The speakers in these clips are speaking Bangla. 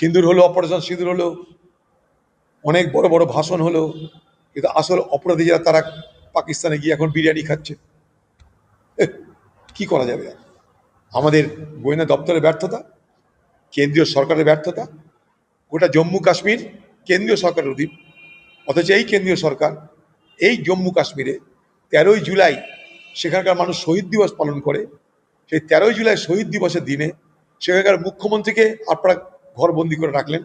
সিঁদুর হলো অপারেশন সিঁদুর হলো অনেক বড় বড় ভাষণ হলো কিন্তু আসল অপরাধী যারা, তারা পাকিস্তানে গিয়ে এখন বিরিয়ানি খাচ্ছে। কি করা যাবে? আমাদের গোয়েন্দা দপ্তরের ব্যর্থতা, কেন্দ্রীয় সরকারের ব্যর্থতা, গোটা জম্মু কাশ্মীর কেন্দ্রীয় সরকারের অধীন। অথচ এই কেন্দ্রীয় সরকার, এই জম্মু কাশ্মীরে তেরোই জুলাই সেখানকার মানুষ শহীদ দিবস পালন করে। সেই তেরোই জুলাই শহীদ দিবসের দিনে সেখানকার মুখ্যমন্ত্রীকে আপনারা ঘরবন্দি করে রাখলেন,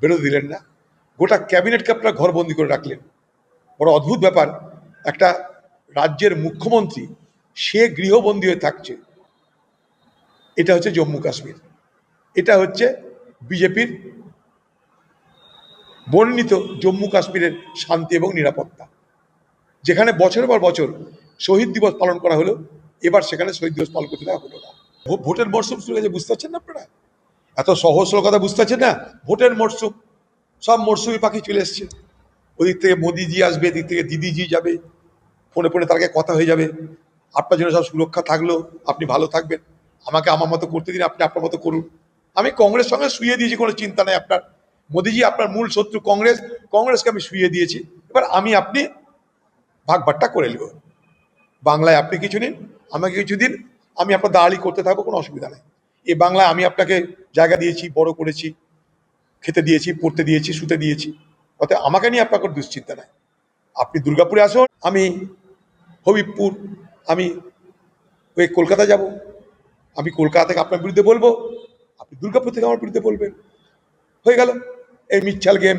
বেরোতে দিলেন না। গোটা ক্যাবিনেটকে আপনারা ঘরবন্দি করে রাখলেন। বড় অদ্ভুত ব্যাপার, একটা রাজ্যের মুখ্যমন্ত্রী, সে গৃহবন্দী হয়ে থাকছে। এটা হচ্ছে জম্মু কাশ্মীর। এটা হচ্ছে বিজেপির বর্ণিত জম্মু কাশ্মীরের শান্তি এবং নিরাপত্তা। যেখানে বছর পর বছর শহীদ দিবস পালন করা হলো, এবার সেখানে শহীদ দিবস পালন করতে দেওয়া হলো না। ভোটের মরশুম শুরু হয়েছে, বুঝতে পারছেন না আপনারা? এত সহজ কথা বুঝতে পারছেন না? ভোটের মরশুম সব মরশুমি পাখি চলে এসছে। ওদিক থেকে মোদিজি আসবে, এদিক থেকে দিদিজি যাবে, ফোনে ফোনে তার কথা হয়ে যাবে। আপনার জন্য সব সুরক্ষা থাকল, আপনি ভালো থাকবেন। আমাকে আমার মতো করতে দিন, আপনি আপনার মতো করুন। আমি কংগ্রেস সঙ্গে শুয়ে দিয়েছি, কোনো চিন্তা নেই আপনার। মোদিজি আপনার মূল শত্রু কংগ্রেস, কংগ্রেসকে আমি শুয়ে দিয়েছি। এবার আমি আপনি ভাগ ভাট্টা করে নেব। বাংলায় আপনি কিছু নিন, আমাকে কিছু দিন, আমি আপনার দাঁড়ালি করতে থাকব, কোনো অসুবিধা নেই। এই বাংলায় আমি আপনাকে জায়গা দিয়েছি, বড় করেছি, খেতে দিয়েছি, পড়তে দিয়েছি, শুতে দিয়েছি। অতএব আমাকে নিয়ে আপনার কোনো দুশ্চিন্তা নাই। আপনি দুর্গাপুরে আসুন, আমি হবিবপুর, আমি ওই কলকাতা যাব। আমি কলকাতা থেকে আপনার বিরুদ্ধে বলব, আপনি দুর্গাপুর থেকে আমার বিরুদ্ধে বলবেন। হয়ে গেল। এই মিচ্ছাল গেম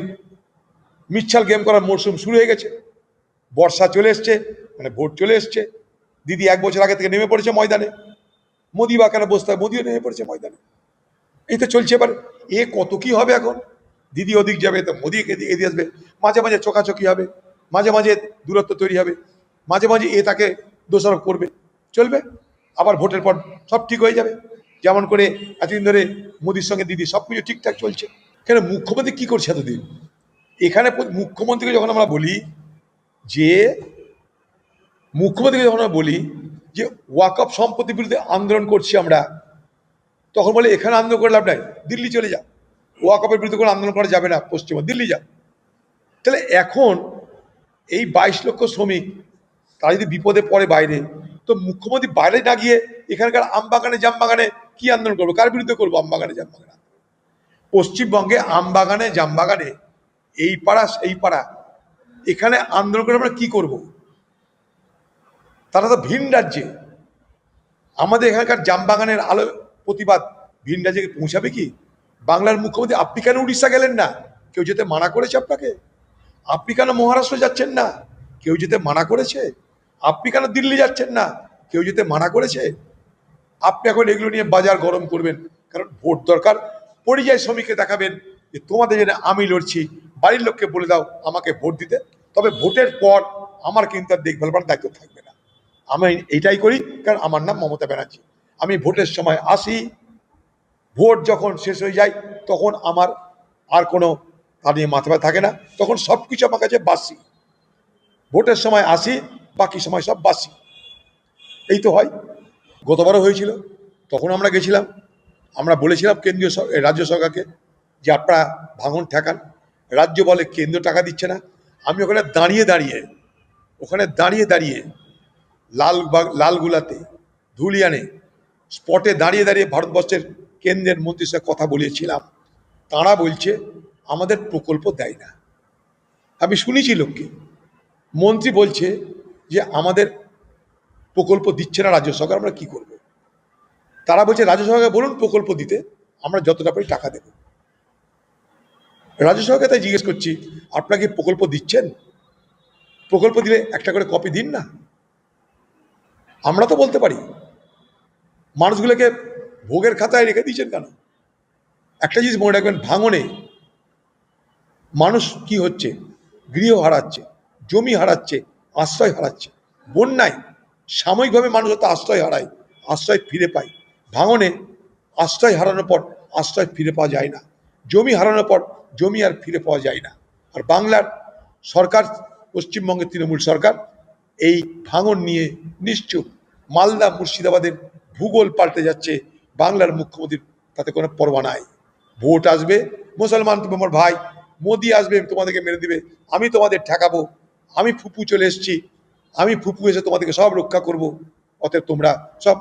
মিচ্ছাল গেম করার মরশুম শুরু হয়ে গেছে। বর্ষা চলে এসছে মানে ভোট চলে এসছে। দিদি এক বছর আগে থেকে নেমে পড়েছে ময়দানে। মোদি বা কেন বসতে মোদিও নেমে পড়েছে ময়দানে। এই তো চলছে এবার। এ কত কি হবে এখন? দিদি ওদিক যাবে, তো মোদি এদিকে আসবে। মাঝে মাঝে চোখাচোখি হবে, মাঝে মাঝে দূরত্ব তৈরি হবে, মাঝে মাঝে এ তাকে দোষারোপ করবে। চলবে? আবার ভোটের পর সব ঠিক হয়ে যাবে। যেমন করে এতদিন ধরে মোদির সঙ্গে দিদি সব কিছু ঠিকঠাক চলছে। কেন মুখ্যমন্ত্রী কি করছে এতদিন? এখানে মুখ্যমন্ত্রীকে যখন আমরা বলি যে, মুখ্যমন্ত্রীকে যখন আমরা বলি যে ওয়াকআপ সম্পত্তির বিরুদ্ধে আন্দোলন করছি আমরা তখন বলে, এখানে আন্দোলন করে লাভ নাই, দিল্লি চলে যা। ওয়াকআপের বিরুদ্ধে কোনো আন্দোলন করা যাবে না পশ্চিমবঙ্গ, দিল্লি যা। তাহলে এখন এই বাইশ লক্ষ শ্রমিক, তারা যদি বিপদে পড়ে বাইরে, তো মুখ্যমন্ত্রী বাইরে না গিয়ে এখানকার আমবাগানে, জামবাগানে কি আন্দোলন করব? কার বিরুদ্ধে করব আমবাগানে, জামবাগানে? পশ্চিমবঙ্গে আমবাগানে, জামবাগানে, এই পাড়া, সেই পাড়া, এখানে আন্দোলন করে আমরা কি করব? তারা তো ভিন রাজ্যে। আমাদের এখানকার জামবাগানের আলো প্রতিবাদ। ভিন রাজ্যে পৌঁছাবে কি? বাংলার মুখ্যমন্ত্রী, আপনি কেন উড়িষ্যা গেলেন না? কেউ যেতে মানা করেছে আপনাকে? আপনি কেন মহারাষ্ট্র যাচ্ছেন না? কেউ যেতে মানা করেছে? আপনি কেন দিল্লি যাচ্ছেন না? কেউ যেতে মানা করেছে? আপনি এখন এগুলো নিয়ে বাজার গরম করবেন। কারণ ভোট দরকার, পরিযায়ী শ্রমিককে দেখাবেন যে তোমাদের জন্য আমি লড়ছি। বাড়ির লোককে বলে দাও, আমাকে ভোট দিতে। তবে ভোটের পর আমার কিন্তু আর দেখভাল করার দায়িত্ব থাকবে না। আমি এইটাই করি, কারণ আমার নাম মমতা ব্যানার্জি। আমি ভোটের সময় আসি। ভোট যখন শেষ হয়ে যায়, তখন আমার আর কোনো তা নিয়ে মাথা থাকে না। তখন সব কিছু আমার কাছে বাসি। ভোটের সময় আসি, বাকি সময় সব বাসি। এই তো হয়। গতবারও হয়েছিল, তখন আমরা গেছিলাম। আমরা বলেছিলাম কেন্দ্রীয় রাজ্য সরকারকে যে আপনারা ভাঙন ঠেকান। রাজ্য বলে কেন্দ্র টাকা দিচ্ছে না। আমি ওখানে দাঁড়িয়ে দাঁড়িয়ে, ওখানে দাঁড়িয়ে দাঁড়িয়ে লালবাগ, লালগুলাতে ধুলিয়ানে স্পটে দাঁড়িয়ে দাঁড়িয়ে ভারতবর্ষের কেন্দ্রের মন্ত্রীর সাথে কথা বলেছিলাম। তারা বলছে, আমাদের প্রকল্প দেয় না। আমি শুনেছি লোককে। মন্ত্রী বলছে যে, আমাদের প্রকল্প দিচ্ছে না রাজ্য সরকার, আমরা কি করব? তারা বলছে, রাজ্য সরকারকে বলুন প্রকল্প দিতে, আমরা যতটা পারি টাকা দেব। রাজ্য সরকারকে তাই জিজ্ঞেস করছি, আপনারা কি প্রকল্প দিচ্ছেন? প্রকল্প দিলে একটা করে কপি দিন না? আমরা তো বলতে পারি। মানুষগুলোকে ভোগের খাতায় রেখে দিয়েছেন কেন? একটা জিনিস মনে রাখবেন, ভাঙনে মানুষ কি হচ্ছে? গৃহ হারাচ্ছে, জমি হারাচ্ছে, আশ্রয় হারাচ্ছে। বন্যায় সাময়িকভাবে মানুষ হয়তো আশ্রয় হারায়, আশ্রয় ফিরে পায়। ভাঙনে আশ্রয় হারানোর পর আশ্রয় ফিরে পাওয়া যায় না। জমি হারানোর পর জমি আর ফিরে পাওয়া যায় না। আর বাংলার সরকার, পশ্চিমবঙ্গের তৃণমূল সরকার এই ভাঙন নিয়ে নিশ্চুপ। মালদা মুর্শিদাবাদের ভূগোল পাল্টে যাচ্ছে, বাংলার মুখ্যমন্ত্রীর তাতে কোনো পরোয়া নাই। ভোট আসবে, মুসলমান তুমি আমার ভাই, মোদি আসবে তোমাদেরকে মেরে দিবে, আমি তোমাদের ঠেকাবো, আমি ফুপু চলে এসেছি, আমি ফুপু এসে তোমাদেরকে সব রক্ষা করব, অতএব তোমরা সব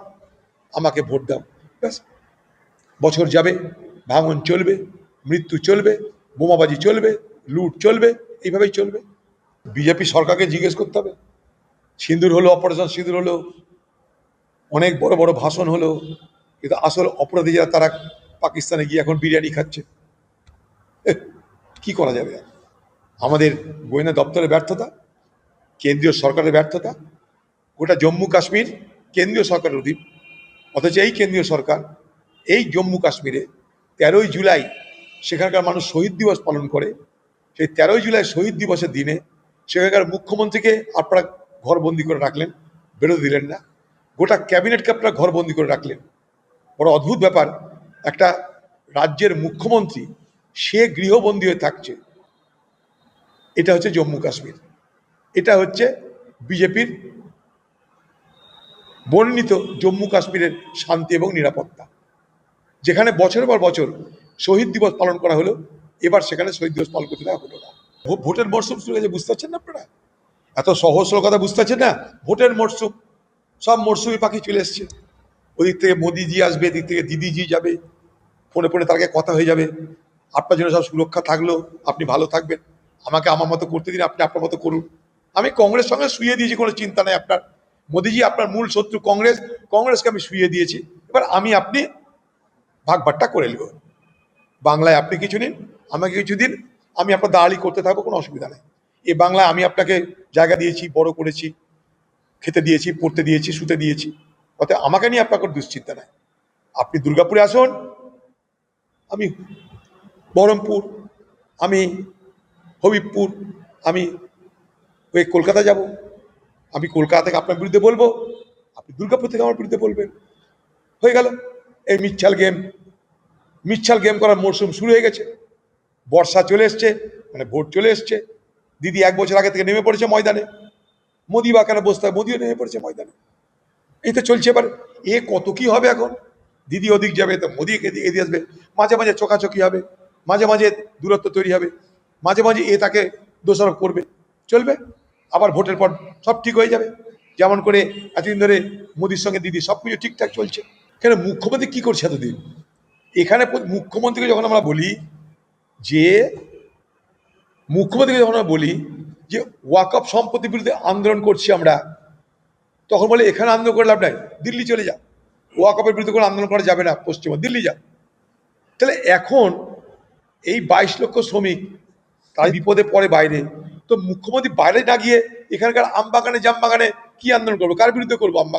আমাকে ভোট দাও। ব্যাস। বছর যাবে, ভাঙন চলবে, মৃত্যু চলবে, বোমাবাজি চলবে, লুট চলবে, এইভাবেই চলবে। বিজেপি সরকারকে জিজ্ঞেস করতে হবে। সিঁদুর হলো, অপারেশন সিঁদুর হলো অনেক বড় বড় ভাষণ হলো, কিন্তু আসল অপরাধী যারা তারা পাকিস্তানে গিয়ে এখন বিরিয়ানি খাচ্ছে। কি করা যাবে আমাদের গোয়েন্দা দপ্তরের ব্যর্থতা, কেন্দ্রীয় সরকারের ব্যর্থতা, গোটা জম্মু কাশ্মীর কেন্দ্রীয় সরকারের অধীন। অথচ এই কেন্দ্রীয় সরকার, এই জম্মু কাশ্মীরে তেরোই জুলাই সেখানকার মানুষ শহীদ দিবস পালন করে। সেই তেরোই জুলাই শহীদ দিবসের দিনে সেখানকার মুখ্যমন্ত্রীকে আপনারা ঘরবন্দি করে রাখলেন, বেরোতে দিলেন না। গোটা ক্যাবিনেটকে আপনারা ঘরবন্দি করে রাখলেন। বড় অদ্ভুত ব্যাপার, একটা রাজ্যের মুখ্যমন্ত্রী, সে গৃহবন্দী হয়ে থাকছে। এটা হচ্ছে জম্মু কাশ্মীর। এটা হচ্ছে বিজেপির বর্ণিত জম্মু কাশ্মীরের শান্তি এবং নিরাপত্তা। যেখানে বছর পর বছর শহীদ দিবস পালন করা হলো, এবার সেখানে শহীদ দিবস পালন করতে দেওয়া হলো না। ভোটের মরশুম শুরু হয়েছে, বুঝতে পারছেন না আপনারা? এত সহজ কথা বুঝতে পারছেন না? ভোটের মরশুম সব মরশুমি পাখি চলে এসছে। ওদিক থেকে মোদিজি আসবে, এদিক থেকে দিদিজি যাবে। ফোনে ফোনে তাকে কথা হয়ে যাবে। আপনার জন্য সব সুরক্ষা থাকল। আপনি ভালো থাকবেন। আমাকে আমার মতো করতে দিন, আপনি আপনার মতো করুন। আমি কংগ্রেস সঙ্গে শুয়ে দিয়েছি, কোনো চিন্তা নেই আপনার। মোদিজি আপনার মূল শত্রু কংগ্রেস। কংগ্রেসকে আমি শুয়ে দিয়েছি। এবার আমি আপনি ভাগ ভাট্টা করে নেব। বাংলায় আপনি কিছু নিন, আমাকে কিছু দিন। আমি আপনার দাঁড়ালি করতে থাকব, কোনো অসুবিধা নেই। এই বাংলায় আমি আপনাকে জায়গা দিয়েছি, বড় করেছি। খেতে দিয়েছি, পড়তে দিয়েছি, শুতে দিয়েছি। অতএব আমাকে নিয়ে আপনার কোনো দুশ্চিন্তা নাই। আপনি দুর্গাপুরে আসুন, আমি বহরমপুর, আমি হবিবপুর, আমি ওই কলকাতা যাব। আমি কলকাতা থেকে আপনার বিরুদ্ধে বলব, আপনি দুর্গাপুর থেকে আমার বিরুদ্ধে বলবেন। হয়ে গেল। এই মিচ্ছাল গেম মিচ্ছাল গেম করার মরশুম শুরু হয়ে গেছে। বর্ষা চলে এসছে মানে ভোট চলে এসছে। দিদি এক বছর আগে থেকে নেমে পড়েছে ময়দানে। মোদি বা কেন বসতে হয় মোদিও নেমে পড়েছে ময়দানে। এই তো চলছে এবার। এ কত কি হবে এখন? দিদি ওদিক যাবে, তো মোদি এদিকে এদিকে আসবে। মাঝে মাঝে চোখাচোখি হবে। মাঝে মাঝে দূরত্ব তৈরি হবে। মাঝে মাঝে এ তাকে দোষারোপ করবে। চলবে। আবার ভোটের পর সব ঠিক হয়ে যাবে। যেমন করে এতদিন ধরে মোদির সঙ্গে দিদি সব কিছু ঠিকঠাক চলছে। কেন মুখ্যমন্ত্রী কী করছে এতদিন? এখানে মুখ্যমন্ত্রীকে যখন আমরা বলি যে, মুখ্যমন্ত্রীকে যখন আমরা বলি যে ওয়াকআপ সম্পত্তির বিরুদ্ধে আন্দোলন করছি আমরা, তখন বলে, এখানে আন্দোলন করে লাভ নাই, দিল্লি চলে যা। ওয়াকআপের বিরুদ্ধে কোনো আন্দোলন করা যাবে না, পশ্চিমবঙ্গ, দিল্লি যা। তাহলে এখন এই বাইশ লক্ষ শ্রমিক তাই বিপদে পড়ে বাইরে। তো মুখ্যমন্ত্রী বাইরে না গিয়ে এখানকার আমবাগানে, জামবাগানে জাম বাগানে কি আন্দোলন করব? কার বিরুদ্ধে করব আম বাগানে?